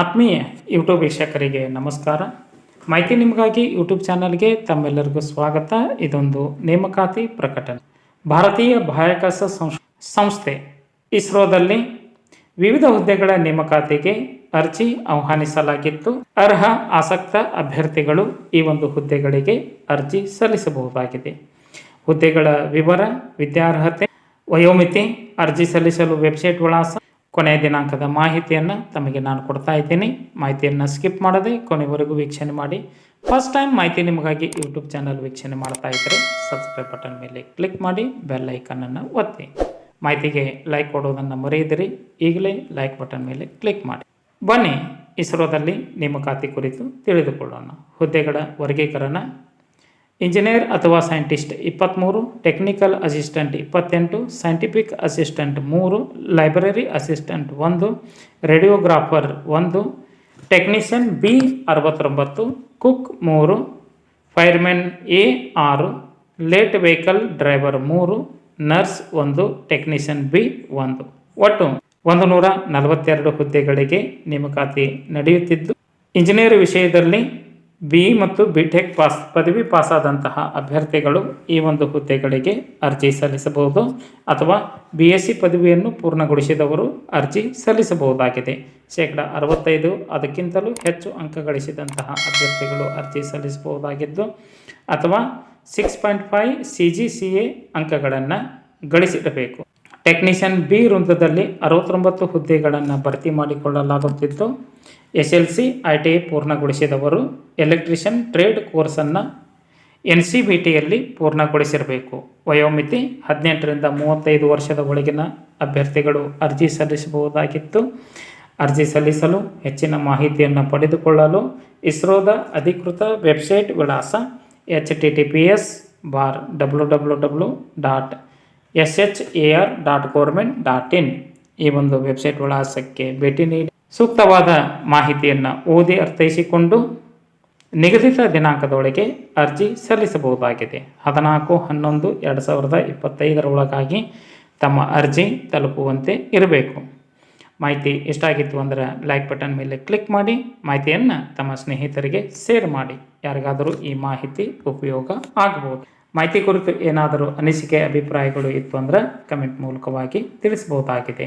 ಆತ್ಮೀಯ ಯೂಟ್ಯೂಬ್ ವೀಕ್ಷಕರಿಗೆ ನಮಸ್ಕಾರ. ಮಾಹಿತಿ ನಿಮಗಾಗಿ ಯೂಟ್ಯೂಬ್ ಚಾನಲ್ಗೆ ತಮ್ಮೆಲ್ಲರಿಗೂ ಸ್ವಾಗತ. ಇದೊಂದು ನೇಮಕಾತಿ ಪ್ರಕಟಣೆ. ಭಾರತೀಯ ಬಾಹ್ಯಾಕಾಶ ಸಂಸ್ಥೆ ಇಸ್ರೋದಲ್ಲಿ ವಿವಿಧ ಹುದ್ದೆಗಳ ನೇಮಕಾತಿಗೆ ಅರ್ಜಿ ಆಹ್ವಾನಿಸಲಾಗಿತ್ತು. ಅರ್ಹ, ಆಸಕ್ತ ಅಭ್ಯರ್ಥಿಗಳು ಈ ಒಂದು ಹುದ್ದೆಗಳಿಗೆ ಅರ್ಜಿ ಸಲ್ಲಿಸಬಹುದಾಗಿದೆ. ಹುದ್ದೆಗಳ ವಿವರ, ವಿದ್ಯಾರ್ಹತೆ, ವಯೋಮಿತಿ, ಅರ್ಜಿ ಸಲ್ಲಿಸಲು ವೆಬ್ಸೈಟ್ ವಿಳಾಸ ಕೊನೆಯ ದಿನಾಂಕದ ಮಾಹಿತಿಯನ್ನು ತಮಗೆ ನಾನು ಕೊಡ್ತಾ ಇದ್ದೀನಿ. ಮಾಹಿತಿಯನ್ನು ಸ್ಕಿಪ್ ಮಾಡದೆ ಕೊನೆವರೆಗೂ ವೀಕ್ಷಣೆ ಮಾಡಿ. ಫಸ್ಟ್ ಟೈಮ್ ಮಾಹಿತಿ ನಿಮಗಾಗಿ ಯೂಟ್ಯೂಬ್ ಚಾನಲ್ ವೀಕ್ಷಣೆ ಮಾಡ್ತಾ ಇದ್ದರೆ ಸಬ್ಸ್ಕ್ರೈಬ್ ಬಟನ್ ಮೇಲೆ ಕ್ಲಿಕ್ ಮಾಡಿ ಬೆಲ್ ಐಕನನ್ನು ಒತ್ತಿ. ಮಾಹಿತಿಗೆ ಲೈಕ್ ಕೊಡೋದನ್ನು ಮರೆಯದಿರಿ. ಈಗಲೇ ಲೈಕ್ ಬಟನ್ ಮೇಲೆ ಕ್ಲಿಕ್ ಮಾಡಿ. ಬನ್ನಿ, ಇಸ್ರೋದಲ್ಲಿ ನೇಮಕಾತಿ ಕುರಿತು ತಿಳಿದುಕೊಳ್ಳೋಣ. ಹುದ್ದೆಗಳ ವರ್ಗೀಕರಣ ಇಂಜಿನಿಯರ್ ಅಥವಾ ಸೈಂಟಿಸ್ಟ್ ಇಪ್ಪತ್ತ್ಮೂರು ಟೆಕ್ನಿಕಲ್ ಅಸಿಸ್ಟೆಂಟ್, ಇಪ್ಪತ್ತೆಂಟು, ಸೈಂಟಿಫಿಕ್ ಅಸಿಸ್ಟೆಂಟ್, ಮೂರು, ಲೈಬ್ರರಿ ಅಸಿಸ್ಟೆಂಟ್, ಒಂದು, ರೇಡಿಯೋಗ್ರಾಫರ್, ಒಂದು, ಟೆಕ್ನಿಷಿಯನ್ ಬಿ, ಅರವತ್ತೊಂಬತ್ತು, ಕುಕ್, ಮೂರು, ಫೈರ್ಮೆನ್ ಎ, ಆರು, ಲೇಟ್ ವೆಹಿಕಲ್ ಡ್ರೈವರ್, ಮೂರು, ನರ್ಸ್, ಒಂದು, ಟೆಕ್ನಿಷಿಯನ್ ಬಿ, ಒಂದು. ಒಟ್ಟು ಒಂದು ನೂರ ನಲವತ್ತೆರಡು ಹುದ್ದೆಗಳಿಗೆ ನೇಮಕಾತಿ ನಡೆಯುತ್ತಿದ್ದು, ಇಂಜಿನಿಯರ್ ವಿಷಯದಲ್ಲಿ ಬಿ ಮತ್ತು ಬಿ ಟೆಕ್ ಪಾಸ್ ಪದವಿ ಪಾಸಾದಂತಹ ಅಭ್ಯರ್ಥಿಗಳು ಈ ಒಂದು ಹುದ್ದೆಗಳಿಗೆ ಅರ್ಜಿ ಸಲ್ಲಿಸಬಹುದು ಅಥವಾ ಬಿ ಎಸ್ ಸಿ ಪದವಿಯನ್ನು ಪೂರ್ಣಗೊಳಿಸಿದವರು ಅರ್ಜಿ ಸಲ್ಲಿಸಬಹುದಾಗಿದೆ. ಶೇಕಡ ಅರವತ್ತೈದು, ಅದಕ್ಕಿಂತಲೂ ಹೆಚ್ಚು ಅಂಕ ಗಳಿಸಿದಂತಹ ಅಭ್ಯರ್ಥಿಗಳು ಅರ್ಜಿ ಸಲ್ಲಿಸಬಹುದಾಗಿದ್ದು, ಅಥವಾ six point five C G C A ಅಂಕಗಳನ್ನು ಗಳಿಸಿರಬೇಕು ಟೆಕ್ನಿಷಿಯನ್ ಬಿ ವೃಂದದಲ್ಲಿ ಅರವತ್ತೊಂಬತ್ತು ಹುದ್ದೆಗಳನ್ನು ಭರ್ತಿ ಮಾಡಿಕೊಳ್ಳಲಾಗುತ್ತಿದ್ದು S L C I T I ಪೂರ್ಣಗೊಳಿಸಿದವರು electrician trade ಕೋರ್ಸನ್ನು ಎನ್ ಸಿ ಬಿ ಟಿಯಲ್ಲಿ ಪೂರ್ಣಗೊಳಿಸಿರಬೇಕು. ವಯೋಮಿತಿ ಹದಿನೆಂಟರಿಂದ ಮೂವತ್ತೈದು ವರ್ಷದ ಒಳಗಿನ ಅಭ್ಯರ್ಥಿಗಳು ಅರ್ಜಿ ಸಲ್ಲಿಸಬಹುದಾಗಿತ್ತು. ಅರ್ಜಿ ಸಲ್ಲಿಸಲು ಹೆಚ್ಚಿನ ಮಾಹಿತಿಯನ್ನು ಪಡೆದುಕೊಳ್ಳಲು ಇಸ್ರೋದ ಅಧಿಕೃತ ವೆಬ್ಸೈಟ್ ವಿಳಾಸ H T T P S bar W W W dot S H A R dot government dot in ಈ ಒಂದು ವೆಬ್ಸೈಟ್ ವಿಳಾಸಕ್ಕೆ ಭೇಟಿ ನೀಡಿ ಸೂಕ್ತವಾದ ಮಾಹಿತಿಯನ್ನು ಓದಿ ಅರ್ಥೈಸಿಕೊಂಡು ನಿಗದಿತ ದಿನಾಂಕದೊಳಗೆ ಅರ್ಜಿ ಸಲ್ಲಿಸಬಹುದಾಗಿದೆ. ಹದಿನಾಲ್ಕು, ಹನ್ನೊಂದು, ಎರಡು ಸಾವಿರದ ಇಪ್ಪತ್ತೈದರ ಒಳಗಾಗಿ ತಮ್ಮ ಅರ್ಜಿ ತಲುಪುವಂತೆ ಇರಬೇಕು. ಮಾಹಿತಿ ಎಷ್ಟಾಗಿತ್ತು ಅಂದರೆ ಲೈಕ್ ಬಟನ್ ಮೇಲೆ ಕ್ಲಿಕ್ ಮಾಡಿ, ಮಾಹಿತಿಯನ್ನು ತಮ್ಮ ಸ್ನೇಹಿತರಿಗೆ ಶೇರ್ ಮಾಡಿ. ಯಾರಿಗಾದರೂ ಈ ಮಾಹಿತಿ ಉಪಯೋಗ ಆಗಬಹುದು. ಮಾಹಿತಿ ಕುರಿತು ಏನಾದರೂ ಅನಿಸಿಕೆ, ಅಭಿಪ್ರಾಯಗಳು ಇತ್ತು ಅಂದರೆ ಕಮೆಂಟ್ ಮೂಲಕವಾಗಿ ತಿಳಿಸಬಹುದಾಗಿದೆ.